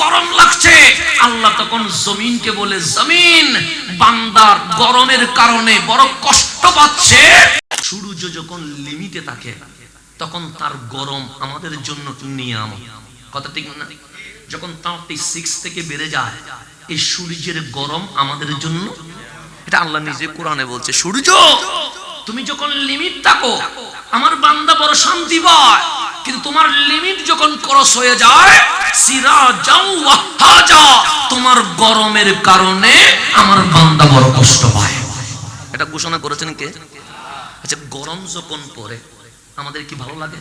গরম লাগছে। আল্লাহ তখন জমিনকে বলে, জমিন, বান্দার গরমের কারণে বড় কষ্ট পাচ্ছে। সূর্য যখন লিমিটে থাকে, তখন তার গরম আমাদের জন্য নিয়াম কথা ঠিক না? যখন থার্টি সিক্স থেকে বেড়ে যায়, এই সূর্যের গরম আমাদের জন্য? এটা আল্লাহ নিজে কোরআনে বলছে, সূর্য তুমি যখন লিমিট থাকো, আমার বান্দা বড় শান্তি পায়। কিন্তু তোমার লিমিট যখন ক্রস হয়ে যায় সিরা যাও হাজা তোমার গরমের কারণে আমার বান্দা বড় কষ্ট পায়। এটা ঘোষণা করেছেন কে? আচ্ছা গরম যখন পড়ে, আমাদের কি ভালো লাগে?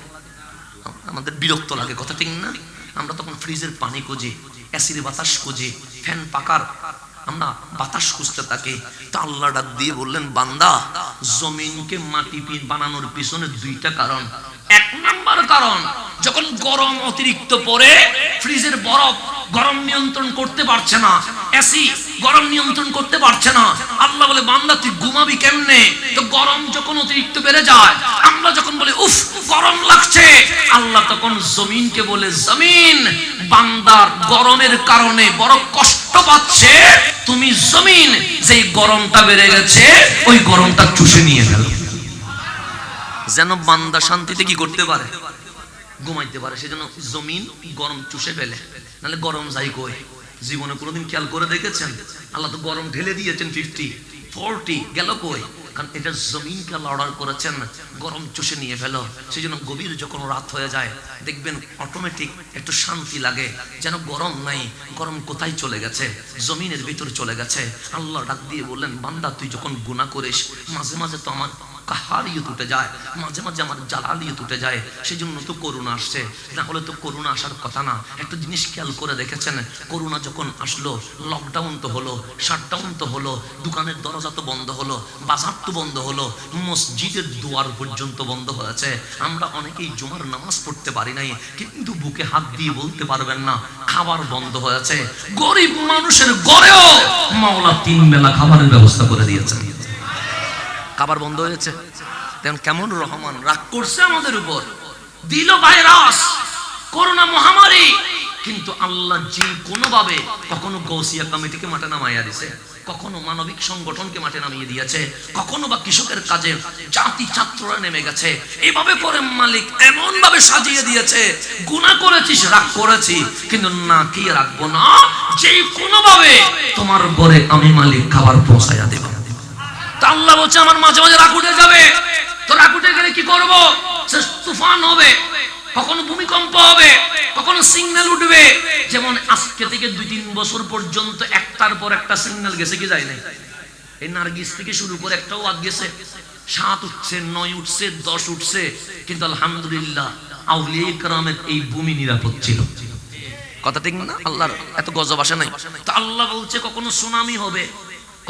আমাদের বিরক্ত লাগে, কথা ঠিক না? আমরা তখন ফ্রিজের পানি খুঁজি অ্যাসিড বাতাস খুঁজি ফ্যান পাকার আমরা বাতাস খুঁজতে থাকি। তা আল্লাহ ডাক দিয়ে বললেন, বান্দা, জমিনকে মাটি বানানোর পিছনে দুইটা কারণ। এক নাম্বার কারণ, যখন গরম অতিরিক্ত পড়ে, ফ্রিজের বরফ গরম নিয়ন্ত্রণ করতে পারছে না, এসি গরম নিয়ন্ত্রণ করতে পারছে না। আল্লাহ বলে, বান্দা, তুই ঘুমাবি কেমনে? তো গরম যখন অতিরিক্ত বেড়ে যায়, আমরা যখন বলি, উফ, গরম লাগছে আল্লাহ তখন জমিনকে বলে, জমিন, বান্দার গরমের কারণে বড় কষ্ট পাচ্ছে তুমি জমিন যে গরমটা বেড়ে গেছে, ওই গরমটা চুষে নিয়ে গেল যেন বান্দা শান্তিতে কি করতে পারে? ঘুমাইতে পারে। সেজন্য জমিন গরম চুষে ফেলে। নাহলে গরম যাই কই? জীবনে কোনোদিন খেয়াল করে দেখেছেন? আল্লাহ তো গরম ঢেলে দিয়েছেন ফিফটি ফোরটি গেল কই? কারণ এটা জমিনকে আল্লাহ করেছেন, গরম চুষে নিয়ে ফেলো। সেই জন্য গভীর যখন রাত হয়ে যায়, দেখবেন অটোমেটিক একটু শান্তি লাগে, যেন গরম নাই, গরম কোথায় চলে গেছে, জমিনের ভিতর চলে গেছে। আল্লাহ ডাক দিয়ে বললেন, বান্দা, তুই যখন গুণা করিস, মাঝে মাঝে তো আমার কাহারিয়ত উঠে যায়, মাঝে মাঝে আমার জালালিয়ত উঠে যায় সেই জন্য তো করুণা আসছে। না হলে তো করুণা আসার কথা না। একটা জিনিস খেয়াল করে দেখেছেন যখন আসলো লকডাউন তো হলো শাটডাউন তো হলো, দোকানের দরজা তো বন্ধ হলো, বাজার তো বন্ধ হলো, মসজিদের দুয়ার পর্যন্ত বন্ধ হয়েছে। আমরা অনেকেই জুমার নামাজ পড়তে পারি নাই, কিন্তু বুকে হাত দিয়ে বলতে পারবেন না, খাবার বন্ধ হয়েছে। গরিব মানুষের গড়েও মাওলা তিন বেলা খাবারের ব্যবস্থা করে দিয়েছেন। খাবার বন্ধ হয়েছে। তেমন কেমন রহমান, রাগ করছে আমাদের উপর। দিল ভাইরাস করোনা মহামারী। কিন্তু আল্লাহ যে কোনোভাবে কখনো গৌসিয়া কমিটিকে মাঠে নামাইয়া দিছে, কখনো মানবিক সংগঠনকে মাঠে নামিয়ে দিয়েছে, কখনো বা কৃষকের কাজে জাতি ছাত্ররা নেমে গেছে। এভাবে করে মালিক এমন ভাবে সাজিয়ে দিয়েছে গুণা করেছিস, রাগ করেছি কিন্তু না, কি রাখব না? যে কোনোভাবে তোমার ঘরে আমি মালিক খাবার পৌঁছাইয়া দেব আল্লাহ বলছে, আমার মাঝে মাঝে উঠে যাবে। তো উঠে গেলে কি করব? সে তুফান হবে, কখনো ভূমিকম্প হবে, কখনো সিগন্যাল উঠবে। যেমন আজকে থেকে দুই তিন বছর পর্যন্ত একটার পর একটা সিগন্যাল গেছে, কি যায় নাই? এই নার্গিস থেকে শুরু করে একটাও আদ গেছে। সাত উঠছে, নয় উঠছে, দশ উঠছে। কিন্তু আলহামদুলিল্লাহ আউলিয়া ইকরামের এই ভূমি নিরাপদ ছিল। কথা ঠিক না? আল্লাহর এত গজব আসে নাই। তো আল্লাহ বলছে, কখনো সুনামি হবে,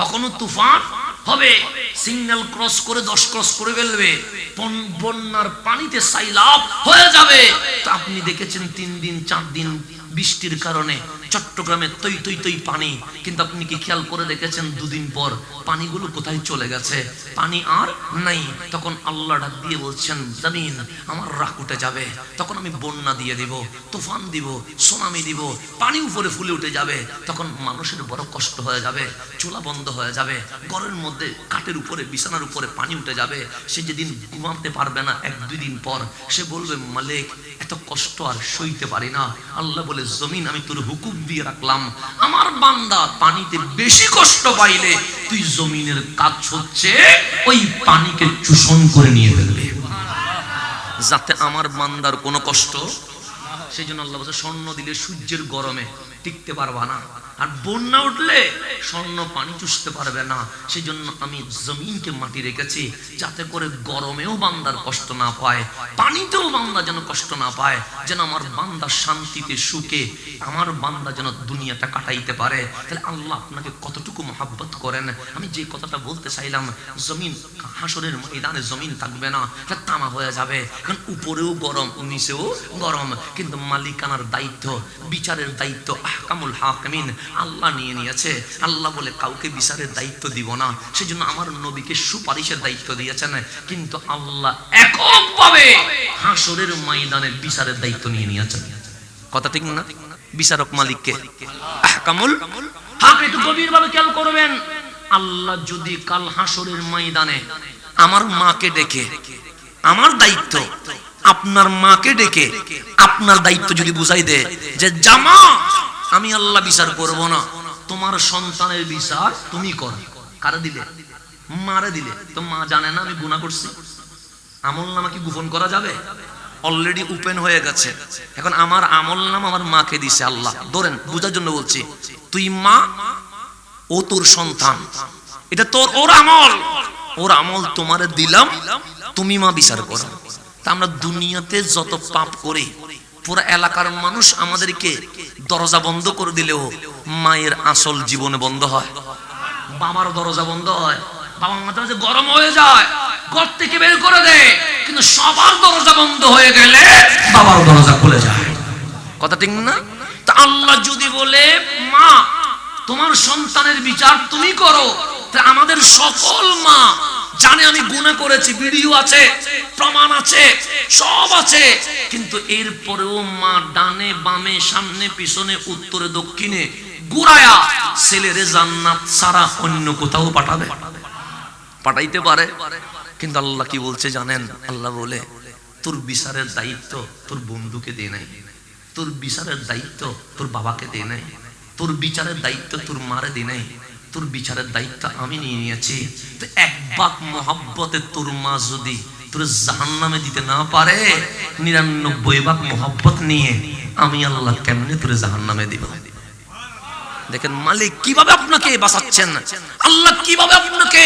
কখনো তুফান হবে। সিঙ্গেল ক্রস করে দশ ক্রস করে ফেলবে। বন- বন্যার পানিতে সাইলাব হয়ে যাবে। তো আপনি দেখেছেন তিন দিন, চার দিন বৃষ্টির কারণে চট্টগ্রামে তৈ তৈ তৈ পানি। কিন্তু আপনি কি খেয়াল করে দেখেছেন দুদিন পর পানিগুলো কোথায় চলে গেছে? পানি আর নাই। তখন আল্লাহ ডাক দিয়ে বলছেন, জামিন, আমার উঠে যাবে। তখন আমি বন্যা দিয়ে দিব, তুফান দিব, সুনামি দিব, পানি উপরে ফুলে উঠে যাবে। তখন মানুষের বড় কষ্ট হয়ে যাবে, চুলা বন্ধ হয়ে যাবে, ঘরের মধ্যে কাঠের উপরে, বিছানার উপরে পানি উঠে যাবে। সে যেদিন ঘুমাতে পারবে না, এক দুই দিন পর সে বলবে, মালিক, এত কষ্ট আর সইতে পারি না। আল্লাহ বলে, জমিন, আমি তোর হুকুম দিয়ে রাখলাম। আমার বান্দা পানিতে বেশি কষ্ট পাইলে তুই জমিনের কাজ হচ্ছে ওই পানিকে চুষণ করে নিয়ে ফেলবে। যাতে আমার বান্দার কোনো কষ্ট সেই জন্য আল্লাহ বলছে, স্বর্ণ দিলে সূর্যের গরমে টিকতে পারবা না। আর বন্যা উঠলে স্বর্ণ পানি চুষতে পারবে না। সেই জন্য আমি জমিনকে মাটি রেখেছি যাতে করে গরমেও বান্দার কষ্ট না পায়, পানিতেও বান্দা যেন কষ্ট না পায়, যেন আমার বান্দা শান্তিতে সুখে, আমার বান্দা যেন দুনিয়াটা কাটাইতে পারে। তাহলে আল্লাহ আপনাকে কতটুকু মহাব্বত করেন? আমি যে কথাটা বলতে চাইলাম, জমিন, হাসরের ময়দানে জমিন থাকবে না তামা হয়ে যাবে। কারণ উপরেও গরম, নিচেও গরম। কিন্তু মালিকানার দায়িত্ব, বিচারের দায়িত্ব, আহকামুল হাকিমিন, আল্লাহ নিয়ে নিয়েছে। আল্লাহ বলে কাউকে বিচারের দায়িত্ব দিব না। সেজন্য আমার নবীকে সুপারিশের দায়িত্ব দিয়েছেন। কিন্তু আল্লাহ এককভাবে হাসরের ময়দানে বিচারের দায়িত্ব নিয়ে নিয়েছেন। কথা ঠিক না? বিচারক মালিককে। আহকামুল হাক, একটু গভীরভাবে খেয়াল করবেন। আল্লাহ যদি কাল হাসরের ময়দানে আমার মাকে ডেকে, আমার দায়িত্ব আপনার মাকে ডেকে আপনার দায়িত্ব যদি বুঝাই দে যে, জামা, আমি আল্লাহ বিচার করব না। তোমার সন্তানের বিচার তুমি কর। কারে দিলে? মারে দিলে? তো মা জানে না, আমি গুনাহ করছি। আমল নামা কি গোপন করা যাবে? অলরেডি ওপেন হয়ে গেছে। এখন আমার আমল নাম আমার মাকে দিছে আল্লাহ। ধরেন, বুঝার জন্য বলছি, তুই মা, ও তোর সন্তান। এটা তোর, ওর আমল। ওর আমল তোমারে দিলাম, তুমি মা বিচার করো। তা আমরা দুনিয়াতে যত পাপ করি, পুরো এলাকার মানুষ আমাদেরকে দরজা বন্ধ করে দিলেও মায়ের আসল জীবনে বন্ধ হয়। বাবার দরজা বন্ধ হয়। বাবা মাথা মাঝে গরম হয়ে যায়, ঘর থেকে বের করে দেয়, কিন্তু সবার দরজা বন্ধ হয়ে গেলে বাবার দরজা খুলে যায়। কথা ঠিক না? তা আল্লাহ যদি বলে, মা, তোমার সন্তানের বিচার তুমি করো আমাদের সকল মা জানে আমি গুনাহ করেছি, ভিডিও আছে, প্রমাণ আছে, সব আছে। কিন্তু এরপরেও মা ডানে, বামে, সামনে, পিছনে, উত্তরে, দক্ষিণে গুড়ায়া ছেলেরে জান্নাত ছাড়া অন্য কোথাও পাঠাবে। পাঠাইতে পারে, কিন্তু আল্লাহ কি বলছে জানেন? আল্লাহ বলে, তোর বিচারের দায়িত্ব তোর বন্ধুকে দে নাই। তোর বিচারের দায়িত্ব তোর বাবাকে দে নাই। তোর বিচারের দায়িত্ব তোর মারে দে নাই। তোর বিচারের দায়িত্ব আমি নিয়ে নিয়েছি। তো এক বাক মহাব্বতে তোর মা যদি তোর জাহান নামে দিতে না পারে, নিরানব্বই বাক মহাব্বত নিয়ে আমি আল্লাহ কেমনে তোর জাহান নামে দিব? দেখেন মালিক কীভাবে আপনাকে বাঁচাচ্ছেন? আল্লাহ কীভাবে আপনাকে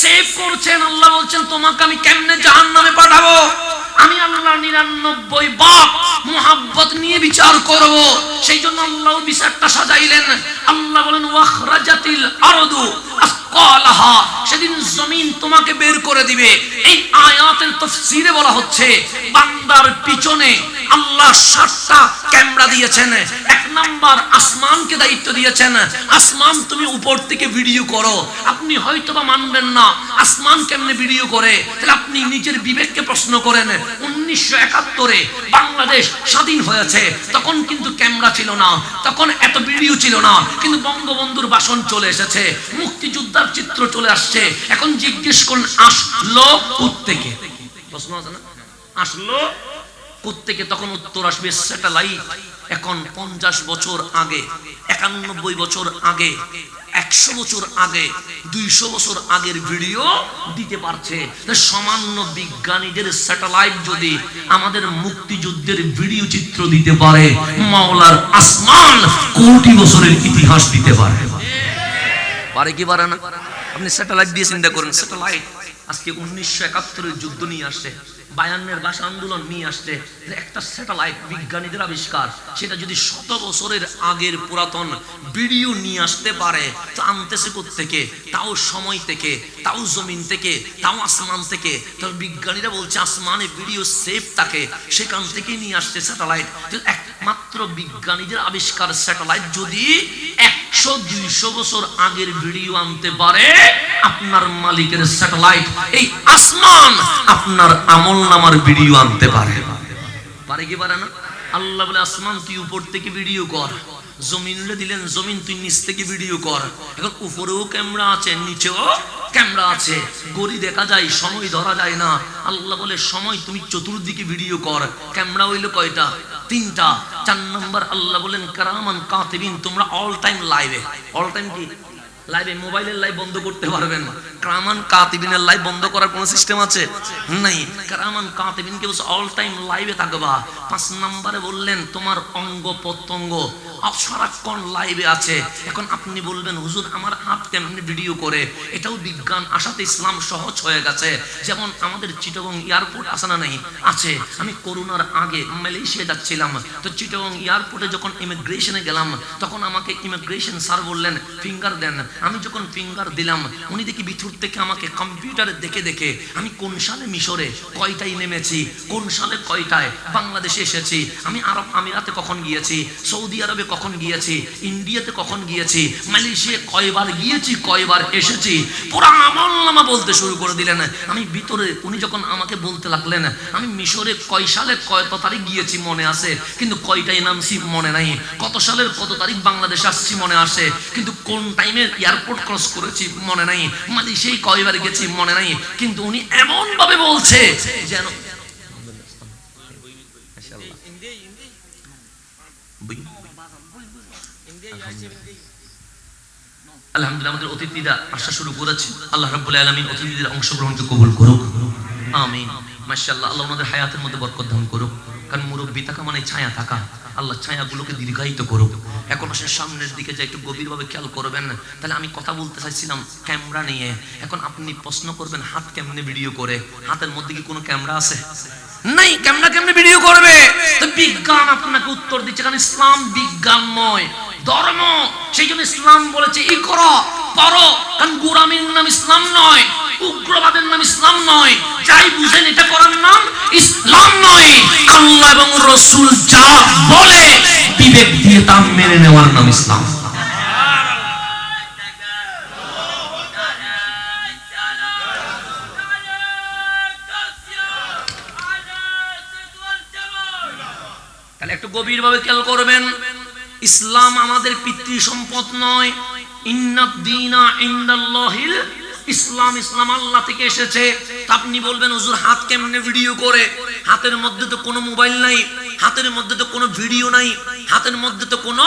সেভ করছেন? আল্লাহ বলছেন, তোমাকে আমি কেমনে জাহান নামে পাঠাবো? আমি আল্লাহ নিরানব্বই বাপ মোহাব্বত নিয়ে বিচার করব। সেই জন্য আল্লাহ বিচারটা সাজাইলেন। আল্লাহ বলেন, ওয়াখরাজাতিল আরদু আসকালাহা। সেদিন জমিন তোমাকে বের করে দিবে। এই আয়াতের তাফসীরে বলা হচ্ছে, বান্দার পিছনে আল্লাহ সাতটা ক্যামেরা দিয়েছেন। এক নাম্বার আসমানকে দায়িত্ব দিয়েছেন। আসমান, তুমি উপর থেকে ভিডিও করো। আপনি হয়তো বা মানবেন না আসমান কেমনে ভিডিও করে। তাহলে আপনি নিজের বিবেককে প্রশ্ন করেন। উনিশশো একাত্তরে বাংলাদেশ স্বাধীন হয়েছে। তখন কিন্তু ক্যামেরা ছিল না। তখন এত ভিডিও ছিল না। কিন্তু বঙ্গবন্ধুর ভাষণ চলে এসেছে। মুক্তিযোদ্ধার চিত্র চলে আসছে। এখন জিজ্ঞেস করুন, আসলো থেকে প্রশ্ন আছে না? আসলো, কোত্থেকে তখন উত্তর আসবে স্যাটেলাইট এখন পঞ্চাশ বছর আগে, একানব্বই বছর আগে, একশো বছর আগে, দুইশো বছর আগের ভিডিও দিতে পারছে। সামান্য বিজ্ঞানীদের স্যাটেলাইট যদি আমাদের মুক্তিযুদ্ধের ভিডিও চিত্র দিতে পারে, মাওলার আসমান কোটি বছরের ইতিহাস দিতে পারে। পারে কি পারে না? আপনি স্যাটেলাইট দিয়ে চিন্তা করেন স্যাটেলাইট আজকে উনিশশো একাত্তরের যুদ্ধ নিয়ে আসছে, বায়ান্নের ভাষা আন্দোলন নিয়ে আসছে একটা স্যাটেলাইট বিজ্ঞানীদের আবিষ্কার, সেটা যদি শত বছরের আগের পুরাতন ভিডিও নিয়ে আসতে পারে, তো আনতেছে থেকে তাও সময় থেকে, তাও জমিন থেকে, তাও আসমান থেকে। তাহলে বিজ্ঞানীরা বলছে, আসমানে ভিডিও সেফ থাকে, সেখান থেকেই নিয়ে আসছে স্যাটেলাইট। একমাত্র বিজ্ঞানীদের আবিষ্কার স্যাটেলাইট যদি একশো দুইশো বছর আগের ভিডিও আনতে পারে আপনার মালিকের স্যাটেলাইট। এই আসমান আপনার আমল নামার ভিডিও আনতে পারে। পারে কি পারে না? আল্লাহ বলে, আসমান, তুই উপর থেকে ভিডিও কর। দিলেন জমিন, তুই নিচ থেকে ভিডিও কর। এখন উপরেও ক্যামেরা আছে, নিচেও ক্যামেরা আছে। গড়ি দেখা যায়, সময় ধরা যায় না। আল্লাহ বলে, সময় তুমি চতুর্দিকে ভিডিও কর। ক্যামেরা হইল কয়টা? তিনটা চার নম্বর আল্লাহ বলেন কারামান কাতিবিন তোমরা অল টাইম লাইভে অল টাইম কি? লাইভে মোবাইলের লাইভ বন্ধ করতে পারবেন না। কারামান কাতিবিনের লাইভ বন্ধ করার কোনো সিস্টেম আছে? নাই। কারামান কাতিবিনকে বলছে অল টাইম লাইভে থাকবা। পাঁচ নম্বরে বললেন, তোমার অঙ্গ প্রত্যঙ্গ সারাক্ষণ লাইভে আছে। এখন আপনি বলবেন, হুজুর, আমার হাত কেমনি ভিডিও করে। এটাও বিজ্ঞান আসাতে ইসলাম সহজ হয়ে গেছে। যেমন আমাদের চিটগং এয়ারপোর্ট আসে না নাই? আছে। আমি করোনার আগে মালয়েশিয়া যাচ্ছিলাম। তো চিটগং এয়ারপোর্টে যখন ইমিগ্রেশনে গেলাম, তখন আমাকে ইমিগ্রেশন স্যার বললেন ফিঙ্গার দেন। আমি যখন ফিঙ্গার দিলাম, উনি দেখি ভিতর থেকে আমাকে কম্পিউটারে দেখে দেখে, আমি কোন সালে মিশরে কয়টায় নেমেছি, কোন সালে কয়টায় বাংলাদেশে এসেছি, আমি আরব আমিরাতে কখন গিয়েছি, সৌদি আরবে কখন গিয়েছি, ইন্ডিয়াতে কখন গিয়েছি মালয়েশিয়া কয়বার গিয়েছি, কয়বার এসেছি, পুরো আমল নামা বলতে শুরু করে দিলেন। আমি ভিতরে, উনি যখন আমাকে বলতে লাগলেন, আমি মিশরে কয় সালে কত তারিখ গিয়েছি মনে আছে, কিন্তু কয়টাই নামছি মনে নাই, কত সালের কত তারিখ বাংলাদেশ আসছি মনে আসে কিন্তু কোন টাইমে এয়ারপোর্ট ক্রস করেছি, মনে নাই। মালয়েশিয়ায় কয়বার গেছি, মনে নাই। কিন্তু উনি এমন ভাবে বলছে যেন আলহামদুলিল্লাহ, আমাদের অতিথিরা আসা শুরু করেছে। আল্লাহ আল্লাহ হায়াতের মধ্যে বরকত দান করুক। কারণ মুরব্বী থাকা মানে ছায়া থাকা। আল্লাহ ছায়াগুলোকে দীর্ঘায়িত করুক। এখন আসে সামনের দিকে যে একটু গভীরভাবে খেয়াল করবেন, তাহলে আমি কথা বলতে চাইছিলাম ক্যামেরা নিয়ে। এখন আপনি প্রশ্ন করবেন, হাত কেমনে ভিডিও করে? হাতের মধ্যে কি কোনো ক্যামেরা আছে? নাই, ক্যামেরা কেমনে ভিডিও করবে? তো বিজ্ঞান আপনাকে উত্তর দিচ্ছে, কারণ ইসলাম বিজ্ঞানময় ধর্ম। সেই জন্য ইসলাম বলেছে ই করো পড়ো কারণ গোরামির নাম ইসলাম নয়। উগ্রবাদের নাম ইসলাম নয়। যাই বুঝেন, এটা করার নাম ইসলাম নয়। আল্লাহ এবং রসুল যা বলে, বিবেক দিয়ে তা মেনে নেওয়ার নাম ইসলাম। তাহলে একটু গভীরভাবে খেয়াল করবেন, ইসলাম আমাদের পিতৃ সম্পদ নয় ইন্নাদ্দিনা ইন্দাল্লাহিল ইসলাম ইসলাম আল্লাহ থেকে এসেছে। আপনি বলবেন, হুজুর, হাত কেমনে ভিডিও করে? হাতের মধ্যে তো কোনো মোবাইল নাই, হাতের মধ্যে তো কোনো ভিডিও নাই, হাতের মধ্যে তো কোনো,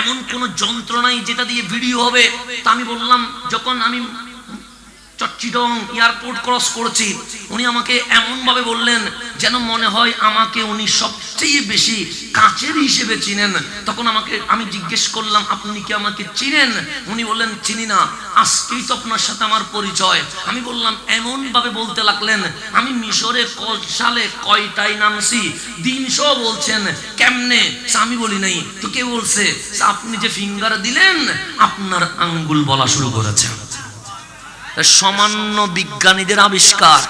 এমন কোনো যন্ত্র নাই যেটা দিয়ে ভিডিও হবে। তা আমি বললাম, যখন আমি চট্টিডং এয়ারপোর্ট ক্রস করছি। উনি আমাকে এমন ভাবে বললেন যেন মনে হয় আমাকে উনি সবচেয়ে বেশি কাছের হিসেবে চিনেন। তখন আমাকে, আমি জিজ্ঞেস করলাম, আপনি কি আমাকে চিনেন? উনি বললেন, চিনি না। আজকেই তো আপনার সাথে আমার পরিচয়। আমি বললাম এমন ভাবে বলতে লাগলেন। আমি মিশরে ক সালে কয়টাই নামছি? দিনশো বলছেন। কেমনে? আমি বলি নাই। তো কে বলছে? আপনি যে ফিঙ্গার দিলেন, আপনার আঙ্গুল বলা শুরু করেছেন। সামান্য বিজ্ঞানীদের আবিষ্কার।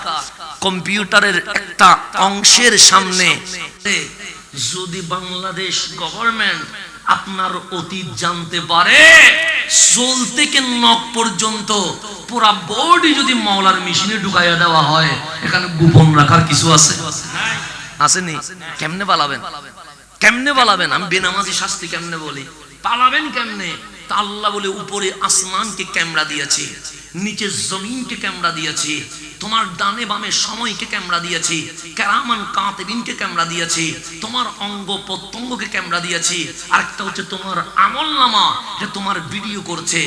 কম্পিউটারের একটা অংশের সামনে যদি বাংলাদেশ গভর্নমেন্ট আপনার অতীত জানতে পারে, সোল থেকে নখ পর্যন্ত পুরা বডি যদি মাওলার মেশিনে ঢুকাইয়া দেওয়া হয়, এখানে গোপন রাখার কিছু আছে? আসেনি? কেমনে পালাবেন? কেমনে পালাবেন? আমি বেনামাজি শাস্তি কেমনে বলি? পালাবেন কেমনে? আল্লাহ বলে উপরে আসমানকে ক্যামেরা দিয়েছি, নিচে জমিনকে ক্যামেরা দিয়েছি, তোমার ডানে বামে সময়কে ক্যামেরা দিয়েছি, কেরামান কাতেবিনকে ক্যামেরা দিয়েছি, তোমার অঙ্গ প্রত্যঙ্গকে ক্যামেরা দিয়েছি, আরেকটা হচ্ছে তোমার আমল নামা যে তোমার ভিডিও করছে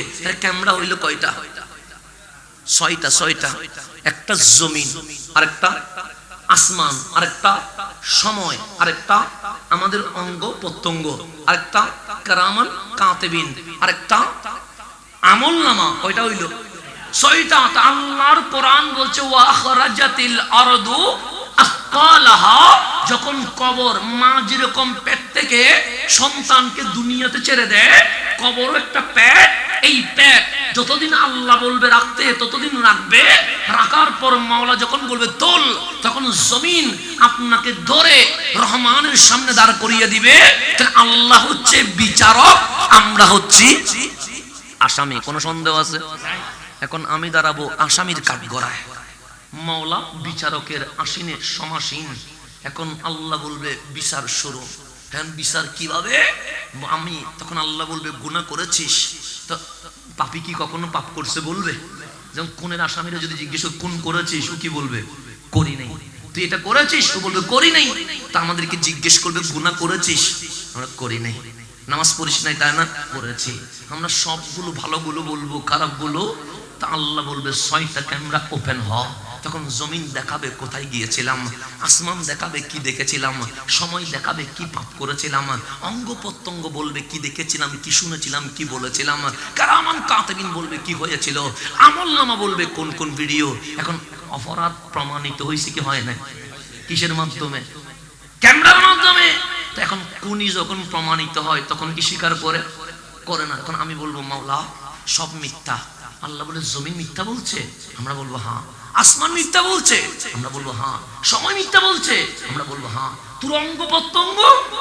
ক্যামেরা হইল কয়টা? ছয়টা ছয়টা। একটা জমিন, আরেকটা আসমান, আরেকটা সময়, আরেকটা আমাদের অঙ্গ প্রত্যঙ্গ, আরেকটা কারামান কাতেবিন। আরেকটা আমল নামা, ওইটা হইল, ছয়টা আল্লাহর কোরআন বলছে ওয়াখরাজাতিল আরদু যখন কবর মা যেরকম পেট থেকে সন্তানকে দুনিয়াতে ছেড়ে দেয় কবর একটা পেট, এই পেট যতদিন আল্লাহ বলবে রাখতে, ততদিন রাখবে। রাখার পর মাওলা যখন বলবে, তোল তখন জমিন আপনাকে ধরে রহমানের সামনে দাঁড় করিয়ে দিবে। আল্লাহ হচ্ছে বিচারক, আমরা হচ্ছি আসামি। কোনো সন্দেহ আছে? এখন আমি দাঁড়াবো আসামির কাঠ গড়ায় মাওলা বিচারকের আসিনে সমাসীন। এখন আল্লাহ বলবে, বিচার শুরু। হ্যাঁ বিচার কীভাবে? আমি, তখন আল্লাহ বলবে, গুনাহ করেছিস। তো পাপি কি কখনো পাপ করছে বলবে? যেমন কোনের আসামিরা যদি জিজ্ঞেস কোন করেছিস? ও কি বলবে? করি নাই। তুই এটা করেছিস? ও বলবে, করি নাই। তা আমাদেরকে জিজ্ঞেস করবে গুনা করেছিস? আমরা করি নাই। নামাজ পড়িস নাই? তাই না, করেছি। আমরা সবগুলো ভালোগুলো বলব, খারাপগুলো? তা আল্লাহ বলবে, ছয়টা ক্যামেরা ওপেন হ। তখন জমিন দেখাবে কোথায় গিয়েছিলাম, আসমান দেখাবে কি দেখেছিলাম, সময় দেখাবে কি পাপ করেছিলাম, অঙ্গ প্রত্যঙ্গ বলবে কি দেখেছিলাম, কি শুনেছিলাম, কি বলেছিলাম, কারামান কাতেবিন বলবে কি হয়েছিল, আমল নামা বলবে কোন কোন ভিডিও, এখন অপরাধ প্রমাণিত হয়েছে কি হয় না কিসের মাধ্যমে? ক্যামেরার মাধ্যমে? তো এখন কোনই যখন প্রমাণিত হয়, তখন কি স্বীকার করে? করে না, এখন আমি বলব, মাওলা, সব মিথ্যা। আল্লাহ বলে, জমি মিথ্যা বলছে? আমরা বলব হ্যাঁ। আসমান মিথ্যা বলছে। আমরা বলব হ্যাঁ। সময় মিথ্যা বলছে। আমরা বলব হ্যাঁ। তোর অঙ্গ প্রত্যঙ্গ?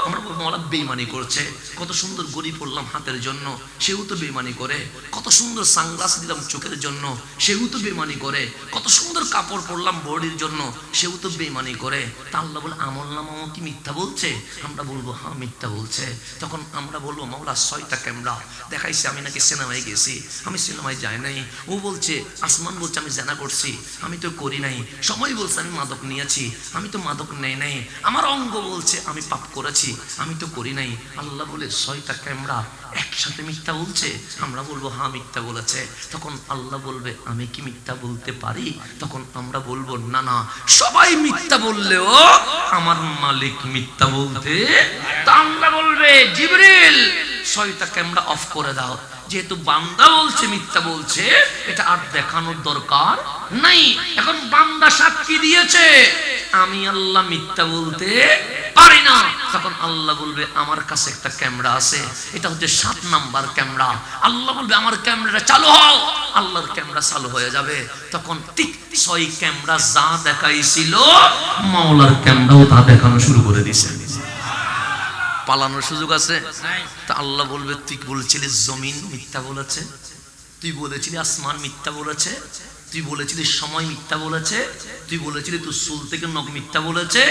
আমরা বলব মাওলা বেইমানি করছে। কত সুন্দর গড়ি পড়লাম হাতের জন্য, সেও তো বেইমানি করে। কত সুন্দর সানগ্লাস দিলাম চোখের জন্য, সেও তো বেইমানি করে। কত সুন্দর কাপড় পরলাম বডির জন্য, সেও তো বেইমানি করে। তা আল্লাহ বলে, আমল নামাও কি মিথ্যা বলছে? আমরা বলব হ্যাঁ মিথ্যা বলছে। তখন আমরা বলব, মাওলা, ছয়টা ক্যামেরা দেখাইছে, আমি নাকি সিনেমায় গেছি। আমি সিনেমায় যাই নাই। ও বলছে, আসমান বলছে, আমি জানা করছি। আমি তো করি নাই। সময় বলছে, আমি মাদক নিয়েছি। আমি তো মাদক নেই নাই। আমার অঙ্গ বলছে, আমি পাপ করেছি, আমি তো করি নাই। আল্লাহ বলে ছয়টা ক্যামেরা একসাথে মিথ্যা বলছে? আমরা বলব হ্যাঁ মিথ্যা বলেছে। তখন আল্লাহ বলবে, আমি কি মিথ্যা বলতে পারি? তখন আমরা বলব, না না, সবাই মিথ্যা বললেও আমার মালিক মিথ্যা বলতে তা আল্লাহ বলবে, জিবরিল ছয়টা ক্যামেরা অফ করে দাও। যেহেতু বান্দা বলছে, মিথ্যা বলছে, এটা আর দেখানোর দরকার নাই। এখন বান্দা সাক্ষী দিয়েছে আমি আল্লাহ মিথ্যা বলতে পারি না। তখন আল্লাহ বলবে, আমার কাছে একটা ক্যামেরা আছে। এটা হচ্ছে সাত নাম্বার ক্যামেরা। আল্লাহ বলবে, আমার ক্যামেরাটা চালু হও। আল্লাহর ক্যামেরা চালু হয়ে যাবে। তখন ঠিক ছয় ক্যামেরা যা দেখাইছিল, মাওলার ক্যামেরাও তা দেখানো শুরু করে দিছে। পালানোর সুযোগ আছে? তা আল্লাহ বলবে, তুই বলেছিলি জমিন মিথ্যা বলেছে? তুই বলেছিলি আসমান মিথ্যা বলেছে? তুই বলেছিলি সময় মিথ্যা বলেছে, তুই বলেছিলি তোর সুল থেকে নখ মিথ্যা বলেছে,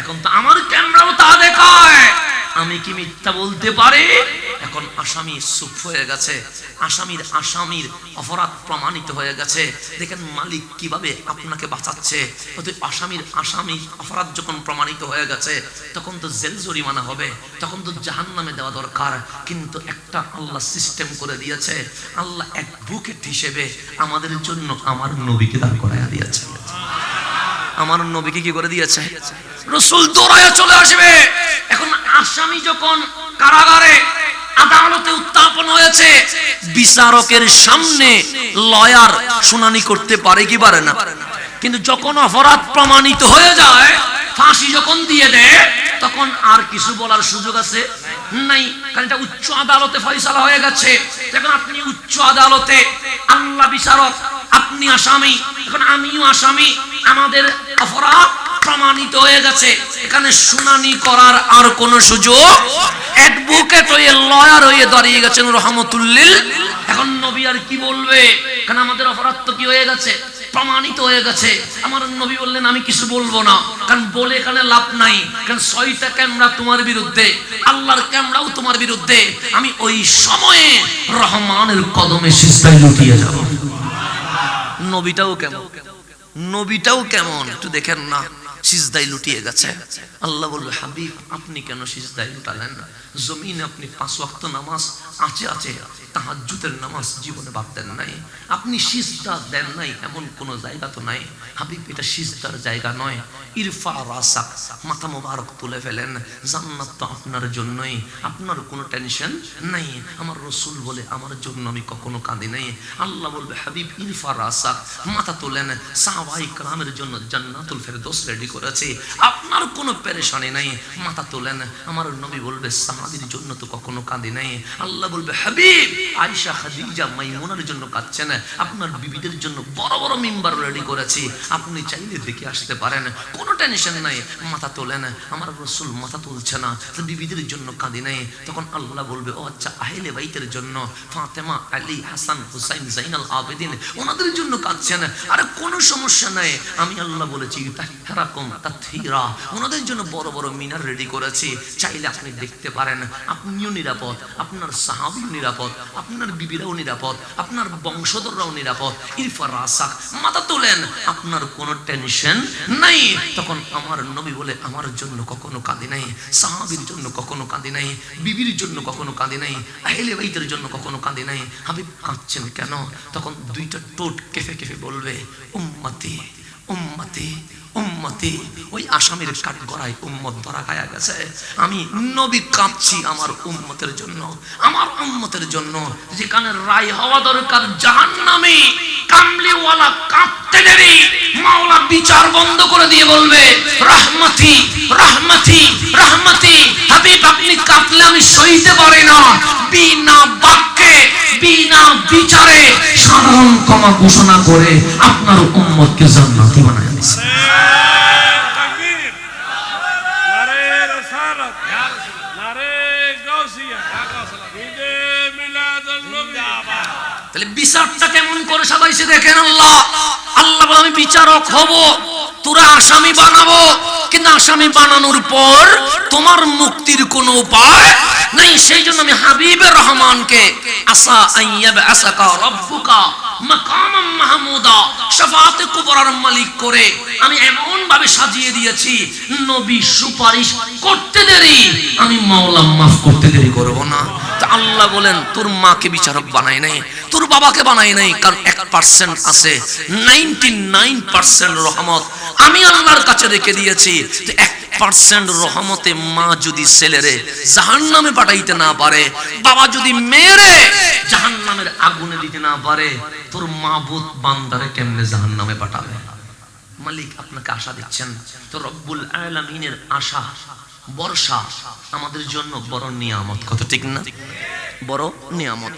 এখন তো আমার ক্যামেরাও তা দেখায়। আমি কি মিথ্যা বলতে পারি? এখন আসামি চুপ হয়ে গেছে। আসামির আসামির অপরাধ প্রমাণিত হয়ে গেছে। দেখেন মালিক কীভাবে আপনাকে বাঁচাচ্ছে। আসামির আসামি অপরাধ যখন প্রমাণিত হয়ে গেছে, তখন তো জেল জরিমানা হবে, তখন তো জাহান নামে দেওয়া দরকার। কিন্তু একটা আল্লাহ সিস্টেম করে দিয়েছে। আল্লাহ এক বুকেট হিসেবে আমাদের জন্য আমার নবীকে দান করাইয়া দিয়েছে। আমার নবীকে কি করে দিয়েছে? রসুল দৌড়ায় চলে আসবে। আসামি যখন কারাগারে আদালতে উত্থাপন হয়েছে, বিচারকের সামনে লয়ার শুনানি করতে পারে কি পারে না। কিন্তু যখন অপরাধ প্রমাণিত হয়ে যায়, ফাঁসি যখন দিয়ে দেয়, তখন আর কিছু বলার সুযোগ আছে? নাই, কারণ এটা উচ্চ আদালতে ফয়সালা হয়ে গেছে। এখন আপনি উচ্চ আদালতে আল্লাহ বিচারক, আপনি আসামি এখন আমিও আসামি, আমাদের অপরাধ প্রমাণিত হয়ে গেছে। এখানে শুনানি করার আর কোন সুযোগ অ্যাডভোকেট হয়ে লয়ার হয়ে দাঁড়িয়ে গেছেন রহমতুল্লিল। এখন নবী আর কি বলবে? কারণ আমাদের অপরাধ তো কি হয়ে গেছে? প্রমাণিত হয়ে গেছে। আমার নবী বললেন, আমি কিছু বলব না। কারণ বলে এখানে লাভ নাই। কারণ ছয়টা ক্যামেরা তোমার বিরুদ্ধে, আল্লাহর ক্যামেরাও তোমার বিরুদ্ধে। আমি ওই সময়ে রহমানের কদমে সিস্তায় লুটিয়ে যাব। নবীটাও কেমন? নবীটাও কেমন? একটু দেখেন না। সিজদাই লুটিয়ে গেছে। আল্লাহ বলল, হাবিব, আপনি কেন সিজদাই লুটালেন? না জমিনে আপনি পাঁচ ওয়াক্ত নামাজ, আছে আছে, তাহাজ্জুদের নামাজ জীবনে ভাবতেন নাই। আপনি সিজদা দেন নাই, এমন কোনো জায়গা তো নাই। হাবিব, এটা সিজদার জায়গা নয়। ইরফা রাসাক, মাথা মোবারক তুলে ফেলেন। জান্নাত তো আপনার জন্যই, আপনার কোনো টেনশন নাই। আমার রসুল বলে আমার জন্য আমি কখনো কাঁদি নাই। আল্লাহ বলবে, হাবিব ইরফা রাসাক, মাথা তোলেন। সাহাবাই কালামের জন্য জান্নাতুল ফেরদৌস রেডি করেছে। আপনার কোনো পেরেশানি নাই, মাথা তোলেন। আমার নবী বলবে, সাহাবির জন্য তো কখনো কাঁদি নাই। আল্লাহ বলবে, হাবিব, আয়েশা, খাদিজা, মাইমুনার জন্য কাঁদছেন। আপনার বিবিদের জন্য বড় বড় মিম্বার রেডি করেছি। আপনি চাইলে দেখে আসতে পারেন। কোনো টেনশন নাই। মাথা তোলেন আমার রসুল মাথা তুলছে না। বিবিদের জন্য কাঁদি নাই। তখন আল্লাহ বলবে, ও আচ্ছা আহেলে বাইতের জন্য ফাতেমা আলী হাসান হুসাইন জাইনাল আবেদিন, ওনাদের জন্য কাঁদছেন আরে, কোনো সমস্যা নাই। আমি আল্লাহ বলেছি তাহরাকুম তাথীরা ওনাদের জন্য বড় বড় মিনার রেডি করেছি। চাইলে আপনি দেখতে পারেন, আপনিও নিরাপদ, আপনার সাহাবিও নিরাপদ, আপনার বিবিরাও নিরাপদ, আপনার বংশধররাও নিরাপদ। ইরফা রাসাক, মাথা তোলেন। আপনার কোনো টেনশন নাই। তখন আমার নবী বলে, আমার জন্য কখনো কাঁদে নাই, সাহাবির জন্য কখনো কাঁদে নাই, বিবির জন্য কখনো কাঁদে নাই, আহেলে বাইতের জন্য কখনো কাঁদে নাই। হাবিব কাঁদছেন কেন? তখন দুইটা টোট কেফে কেফে বলবে, উম্মতি উম্মতি উম্মতি, ওই আসামির কাঠ গড়ায় উম্মত ধরা খায়া গেছে। আমি নবী কাঁদছি আমার উম্মতের জন্য, আমার উম্মতের জন্য। যেখানে রায় হওয়া দরকার জাহান নামে কামলিওয়ালা দেরি। মাওলা বিচার বন্ধ করে দিয়ে বলবে হাবিব, আপনি কাঁদলে আমি সইতে পারি না। বিনা বাক্যে, বিনা বিচারে সাধারণ ক্ষমা ঘোষণা করে আপনার উম্মতকে জান্নাতি বানায় দিচ্ছে করে সাজাইছে দেখেন আল্লাহ। আল্লাহ আমি বিচারক হব, তোরা আসামি বানাবো। কিন্তু আসামি বানানোর পর তোমার মুক্তির উপায় নাই। সেই জন্য আমি হাবিবের রহমানকে, আসা আইয়াব রব্বুকা মাকামাম মাহমুদা। শাফাতে কুবরার মালিক করে আমি এমন ভাবে সাজিয়ে দিয়েছি, নবী সুপারিশ করতে দেরি, আমি মাওলা মাফ করতে দেরি করব না। আল্লাহ বলেন, তোর মাকে বিচারক বানাই নাই, তোর বাবাকে বানাই নাই, কারণ এক পার্সেন্ট আছে নাইনটি নাইন পার্সেন্ট রহমত আমি আল্লাহর কাছে রেখে দিয়েছি। এক পার্সেন্ট রহমতে মা যদি ছেলেরে জাহান নামে পাঠাইতে না পারে, বাবা যদি মেয়েরে জাহান নামের আগুনে দিতে না পারে, তোর মা বুধ বান্দারে কেমনে জাহান নামে পাঠাবে? মালিক আপনাকে আশা দিচ্ছেন, তো রব্বুল আলামিনের আশা বর্ষা আমাদের জন্য বড় নিয়ামত। কত ঠিক না? বড় নিয়ামত।